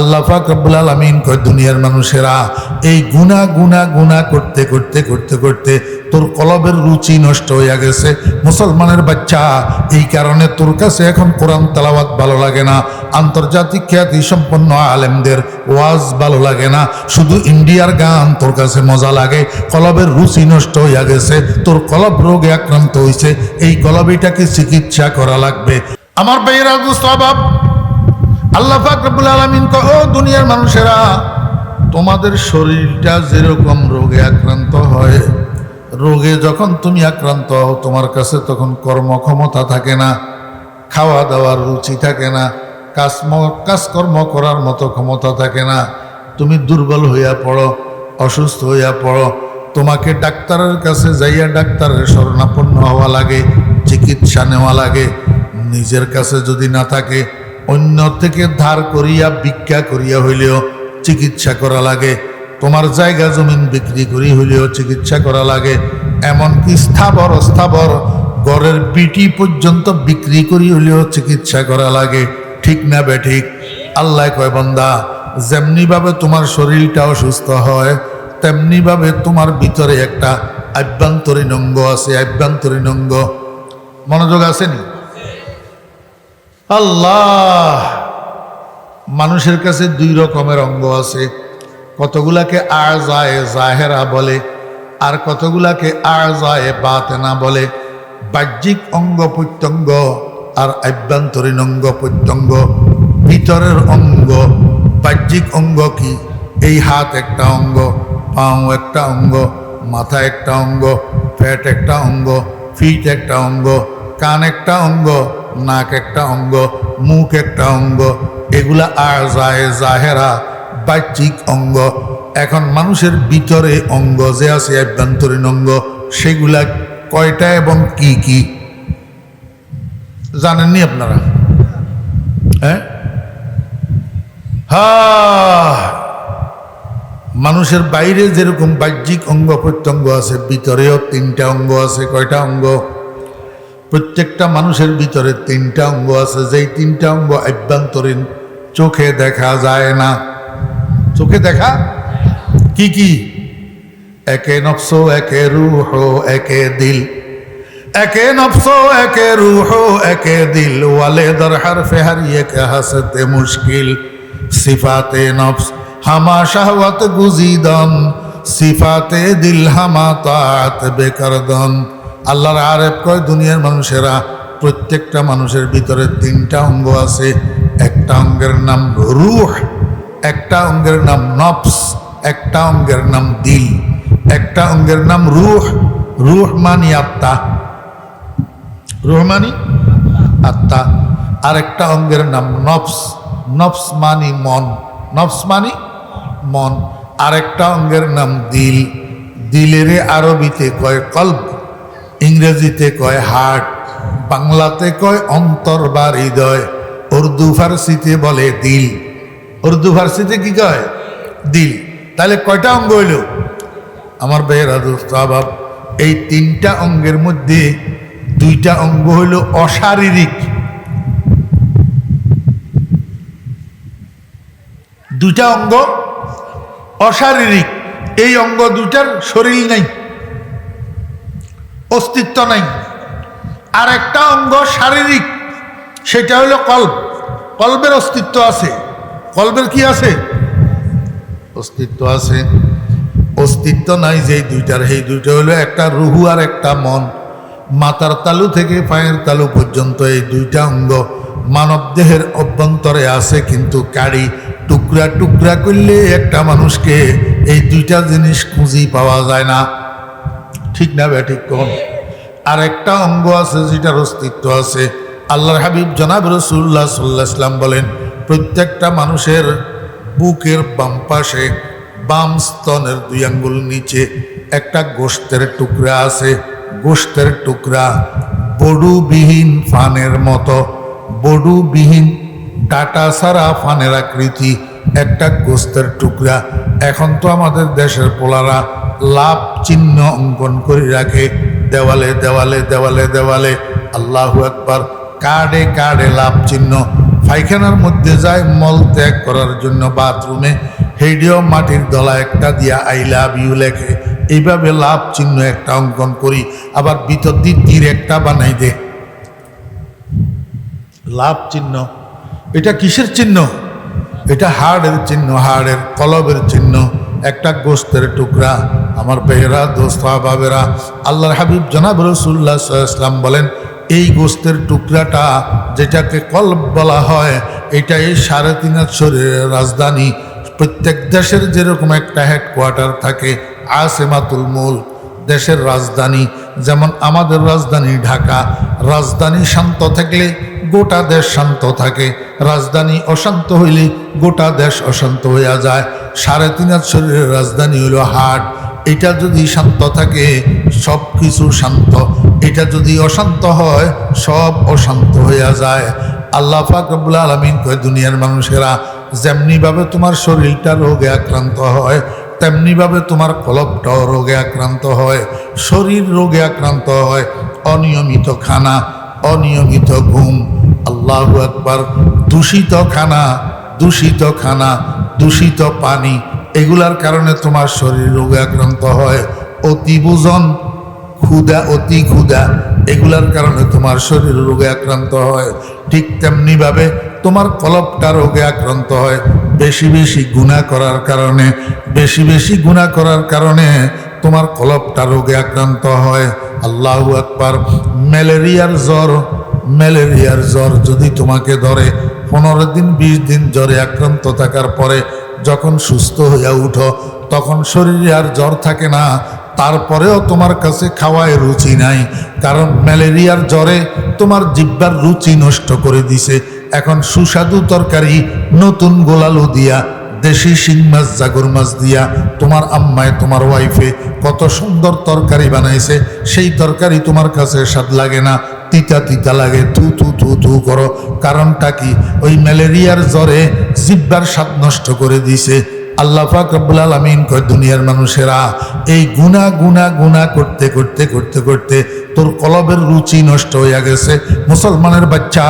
আল্লাহ পাক রব্বুল আলমিন কয়, দুনিয়ার মানুষেরা এই গুণা গুণা গুণা করতে করতে করতে করতে তোর কলবের রুচি নষ্ট হইয়া গেছে। মুসলমানের বাচ্চা, এই কারণে তোর কাছে এখন কোরআন তালাওয়াত ভালো লাগে না। আন্তর্জাতিক খ্যাতি সম্পন্ন আলেমদের ওয়াজ ভালো লাগে না। শুধু ইন্ডিয়ার গান তোর কাছে মজা লাগে। কলবের রুচি নষ্ট হইয়া গেছে। তোর কলব রোগে আক্রান্ত হয়েছে এই কলবিটাকে চিকিৎসা করা লাগবে। আমার ভাইয়েরা স্বভাব আল্লাহ ফাকরুল আলমিন কহ দুনিয়ার মানুষেরা, তোমাদের শরীরটা যেরকম রোগে আক্রান্ত হয়, রোগে যখন তুমি আক্রান্ত হও, তোমার কাছে তখন কর্মক্ষমতা থাকে না খাওয়া দাওয়ার রুচি থাকে না, কাজম, কাজকর্ম করার মতো ক্ষমতা থাকে না, তুমি দুর্বল হইয়া পড়ো, অসুস্থ হইয়া পড়ো, তোমাকে ডাক্তারের কাছে যাইয়া ডাক্তারের শরণাপন্ন হওয়া লাগে, চিকিৎসা নেওয়া লাগে, নিজের কাছে যদি না থাকে অন্য থেকে ধার করিয়া ভিক্ষা করিয়া হইলেও চিকিৎসা করা লাগে। তোমার জায়গা জমিন বিক্রি করি হইলেও চিকিৎসা করা লাগে। এমনকি স্থাবর, অস্থাবর গড়ের বিটি পর্যন্ত বিক্রি করি হইলেও চিকিৎসা করা লাগে। ঠিক না বে ঠিক? আল্লাহ কয়, বন্দা, যেমনিভাবে তোমার শরীরটা সুস্থ হয়, তেমনিভাবে তোমার ভিতরে একটা আভ্যন্তরীণ অঙ্গ আছে, আভ্যন্তরীণ অঙ্গ। মনোযোগ আসেনি? আল্লাহ! মানুষের কাছে দুই রকমের অঙ্গ আছে। কতগুলাকে আর যায় জাহেরা বলে, আর কতগুলাকে আর যায় বাতেনা বলে। বাহ্যিক অঙ্গ প্রত্যঙ্গ আর আভ্যন্তরীণ অঙ্গ প্রত্যঙ্গ। ভিতরের অঙ্গ, বাহ্যিক অঙ্গ কি? এই হাত একটা অঙ্গ, পাও একটা অঙ্গ, মাথা একটা অঙ্গ, পেট একটা অঙ্গ, ফিট একটা অঙ্গ, কান একটা অঙ্গ নাক একটা অঙ্গ, মুখ একটা অঙ্গ, এগুলা আর যায় জাহেরা বাহ্যিক অঙ্গ। এখন মানুষের ভিতরে অঙ্গ যে আছে, আভ্যন্তরীণ অঙ্গ, সেগুলা কয়টা এবং কি কি? জানেননি আপনারা? হ্যাঁ হা! মানুষের বাইরে যেরকম বাহ্যিক অঙ্গ, প্রত্যঙ্গ আছে, ভিতরেও তিনটা অঙ্গ আছে, কয়টা অঙ্গ? প্রত্যেকটা মানুষের ভিতরে তিনটা অঙ্গ আছে। যেই তিনটা অঙ্গ আভ্যন্তরীণ, চোখে দেখা যায় না। চোখে দেখা? কি কি? একে নফস, একে রুহ, একে দিল। একে নফস, একে রুহ, একে দিল। ওয়ালে দরহার ফেহারিয়ে কে হাসতে মুশকিল। সিফাতে নফস, হামা শাহওয়াত গুজিদন। সিফাতে দিল, হামা তাত বেকারদন। আল্লাহর আরেফ কয়, দুনিয়ার মানুষেরা প্রত্যেকটা মানুষের ভিতরে তিনটা অঙ্গ আছে। একটা অঙ্গের নাম রুহ, একটা অঙ্গের নাম নফস, একটা অঙ্গের নাম দিল, একটা অঙ্গের নাম রুহ। রুহ মানি আত্মা। রুহ মানি আত্মা। আর একটা অঙ্গের নাম নফস। নফস মানি মন। নফস মানি মন। আরেকটা অঙ্গের নাম দিল। দিলের আরবিতে কয় কল্প ইংরেজিতে কয় হার্ট, বাংলাতে কয় অন্তর বা হৃদয়, উর্দু ফার্সিতে বলে দিল। উর্দু ফার্সিতে কি কয়? দিল। তাহলে কয়টা অঙ্গ হইল? আমার বেহরা স্বভাব, এই তিনটা অঙ্গের মধ্যে দুইটা অঙ্গ হইল অশারীরিক। দুইটা অঙ্গ অশারীরিক। এই অঙ্গ দুটার শরীর নেই। অস্তিত্ব নাই। আর একটা অঙ্গ শারীরিক, সেটা হলো কল্প। কল্পের অস্তিত্ব আছে। কল্পের কি আছে? অস্তিত্ব আছে। অস্তিত্ব নাই যে দুইটার। সেই দুইটা হলো একটা রুহু আর একটা মন। মাতার তালু থেকে পায়ের তালু পর্যন্ত এই দুইটা অঙ্গ মানব দেহের অভ্যন্তরে আছে, কিন্তু কাড়ি টুকরা টুকরা করলে একটা মানুষকে এই দুইটা জিনিস খুঁজি পাওয়া যায় না। ঠিক না বে ঠিক কোন আর একটা অঙ্গ আছে যেটার অস্তিত্ব আছে। আল্লাহর হাবিব জনাব রসুল্লাহ সাল্লাহ ইসলাম বলেন, প্রত্যেকটা মানুষের বুকের বাম পাশে বাম স্তনের দুই আঙ্গুল নিচে একটা গোষ্ঠের টুকরা আছে। গোষ্ঠের টুকরা বডুবিহীন ফানের মতো। বডুবিহীন ডাটা সারা ফানের আকৃতি। একটা গোস্তের টুকরা। এখন তো আমাদের দেশের পোলারা লাভ চিহ্ন অঙ্কন করে রাখে। দেওয়ালে দেওয়ালে দেওয়ালে দেওয়ালে। আল্লাহু একবার কার্ডে কার্ডে লাভ চিহ্ন। পায়খানার মধ্যে যায় মল ত্যাগ করার জন্য বাথরুমে। হেডিও মাটির দলা একটা দিয়া আই লাভ ইউ লেখে। এইভাবে লাভ চিহ্ন একটা অঙ্কন করি। আবার ভিতর দিয়ে তীর একটা বানাই দে। লাভ চিহ্ন। এটা কিসের চিহ্ন? এটা হাড়ের চিহ্ন, হাড়ের কলবের চিহ্ন, একটা গোস্তের টুকরা। আমার বেহরা, দোস্তা, বাবেরা, আল্লাহর হাবিব জনাব রসুল্লাহ ইসলাম বলেন, এই গোস্তের টুকরাটা যেটাকে কলব বলা হয় এটা এই সাড়ে তিন শরীরের রাজধানী। প্রত্যেক দেশের যেরকম একটা হেডকোয়ার্টার থাকে, আসেমাতুল মূল দেশের রাজধানী। যেমন আমাদের রাজধানী ঢাকা, রাজধানী শান্ত থাকলে গোটা দেশ শান্ত থাকে। রাজধানী অশান্ত হইলে গোটা দেশ অশান্ত হইয়া যায়। সাড়ে তিন শরীরের রাজধানী হইল হাট। এটা যদি শান্ত থাকে, সব কিছু শান্ত। এটা যদি অশান্ত হয়, সব অশান্ত হইয়া যায়। আল্লাহ ফাকবুল আলমিন কয়, দুনিয়ার মানুষেরা যেমনিভাবে তোমার শরীরটা রোগে আক্রান্ত হয় তেমনিভাবে তোমার কলবটাও রোগে আক্রান্ত হয়। শরীর রোগে আক্রান্ত হয়। অনিয়মিত খানা, অনিয়মিত ঘুম। আল্লাহ একবার দূষিত খানা দূষিত খানা দূষিত পানি এগুলার কারণে তোমার শরীর রোগে আক্রান্ত হয়। অতি বুজন ক্ষুদা অতি ক্ষুদা এগুলার কারণে তোমার শরীর রোগে আক্রান্ত হয়। ঠিক তেমনিভাবে তোমার কলপটা রোগে আক্রান্ত হয়। বেশি বেশি গুণা করার কারণে, বেশি বেশি গুণা করার কারণে তোমার কলপটা রোগে আক্রান্ত হয়। আল্লাহ আকবার। ম্যালেরিয়ার জ্বর ম্যালেরিয়ার জ্বর যদি তোমাকে ধরে পনেরো দিন, বিশ দিন জ্বরে আক্রান্ত থাকার পরে যখন সুস্থ হইয়া উঠো, তখন শরীরে আর জ্বর থাকে না। তারপরেও তোমার কাছে খাওয়ায় রুচি নাই, কারণ ম্যালেরিয়ার জ্বরে তোমার জিব্বার রুচি নষ্ট করে দিছে। এখন সুস্বাদু তরকারি, নতুন গোলালু দিয়া, দেশি শিং মাছ, জাগর মাছ দিয়া তোমার আম্মায়, তোমার ওয়াইফে কত সুন্দর তরকারি বানাইছে। সেই তরকারি তোমার কাছে স্বাদ লাগে না। তিতা তিতা লাগে, থু থু থু থু করো। কারণটা কি? ওই ম্যালেরিয়ার জ্বরে জিব্বার স্বাদ নষ্ট করে দিছে। আল্লাহ পাক রব্বুল আলমিন কয়, দুনিয়ার মানুষেরা এই গুণা গুণা গুণা করতে করতে করতে করতে তোর কলবের রুচি নষ্ট হইয়া গেছে। মুসলমানের বাচ্চা,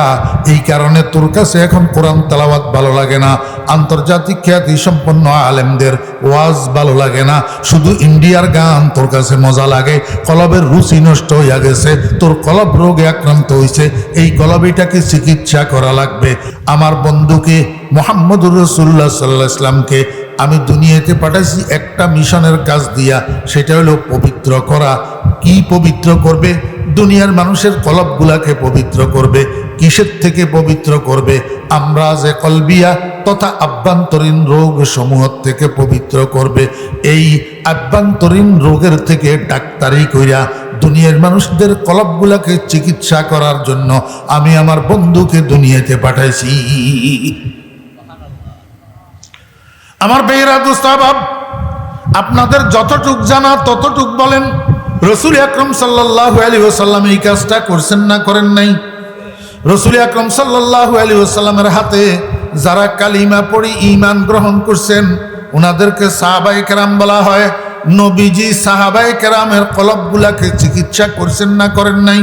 এই কারণে তোর কাছে এখন কোরআন তালাওয়াত ভালো লাগে না। আন্তর্জাতিক খ্যাতি সম্পন্ন আলেমদের ওয়াজ ভালো লাগে না। শুধু ইন্ডিয়ার গান তোর কাছে মজা লাগে। কলবের রুচি নষ্ট হইয়া গেছে। তোর কলব রোগে আক্রান্ত হয়েছে এই কলবিটাকে চিকিৎসা করা লাগবে। আমার বন্ধুকে মোহাম্মদুর রসুল্লাহ সাল্লাহ ইসলামকে আমি দুনিয়াতে পাঠাইছি একটা মিশনের কাজ দিয়া, সেটা হলো পবিত্র করা। কি পবিত্র করবে? দুনিয়ার মানুষের কলবগুলাকে পবিত্র করবে, কিসের থেকে পবিত্র করবে? আমরা যে কলবিয়া তথা আভ্যন্তরীণ রোগ সমূহ থেকে পবিত্র করবে, এই আভ্যন্তরীণ রোগের থেকে ডাক্তারি কইরা দুনিয়ার মানুষদের কলবগুলাকে চিকিৎসা করার জন্য আমি আমার বন্ধুকে দুনিয়াতে পাঠাইছি। আমার বেহরা দুস্তাবাব আপনাদের যতটুক জানা ততটুক বলেন, রসুল আকরম সাল্লাহ আলী ওসাল্লাম এই কাজটা করছেন না করেন নাই? রসুল আকরম সাল্লাহ আলী ওসাল্লামের হাতে যারা কালিমা পড়ি ইমান গ্রহণ করছেন ওনাদেরকে সাহাবাই কেরাম বলা হয়, নবীজি সাহাবাই কেরামের কলবগুলাকে চিকিৎসা করছেন না করেন নাই?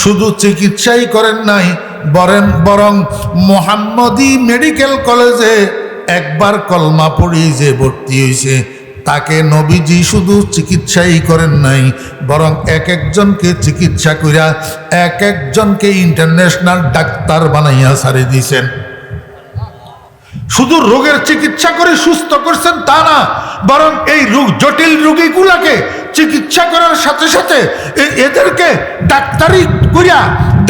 শুধু চিকিৎসাই করেন নাই, বরেন বরং মোহাম্মদী মেডিকেল কলেজে একবার কলমা পড়ি যে ভর্তি হয়েছে তাকে নবীজি শুধু চিকিৎসাই করেন নাই, বরং এক একজনকে চিকিৎসা করিয়া এক একজনকে ইন্টারন্যাশনাল ডাক্তার বানাইয়া সারি দিয়েছেন শুধু রোগের চিকিৎসা করে সুস্থ করছেন তা না, বরং এই রোগ, জটিল রোগীগুলাকে চিকিৎসা করার সাথে সাথে এদেরকে ডাক্তারি করিয়া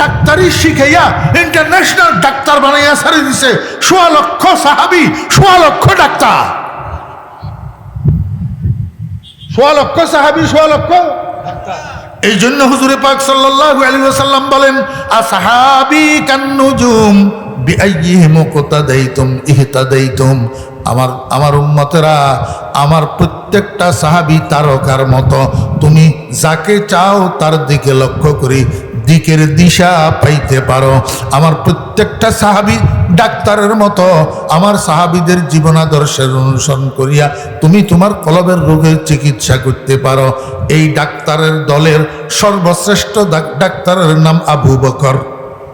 ডাক্তারি শিখাইয়া ইন্টারন্যাশনাল ডাক্তার বানাইয়া সারি দিছে। সোয়া লক্ষ সাহাবি সোয়া লক্ষ ডাক্তার। সোয়া লক্ষ সাহাবি সোয়া লক্ষ এই জন্য হুজুরে পাক সাল্লাল্লাহু আলাইহি ওয়াসাল্লাম বলেন কান্নুজুম বিআইয়িহিম মুকতাদাইতুম, ইহতাদাইতুম। আমার আমার উম্মতেরা, আমার প্রত্যেকটা সাহাবি তারকার মতো, তুমি যাকে চাও তার দিকে লক্ষ্য করি দিকের দিশা পাইতে পারো। আমার প্রত্যেকটা সাহাবি ডাক্তারের মতো, আমার সাহাবিদের জীবনাদর্শের অনুসরণ করিয়া তুমি তোমার কলবের রোগের চিকিৎসা করতে পারো। এই ডাক্তারের দলের সর্বশ্রেষ্ঠ ডাক- ডাক্তারের নাম আবু বকর।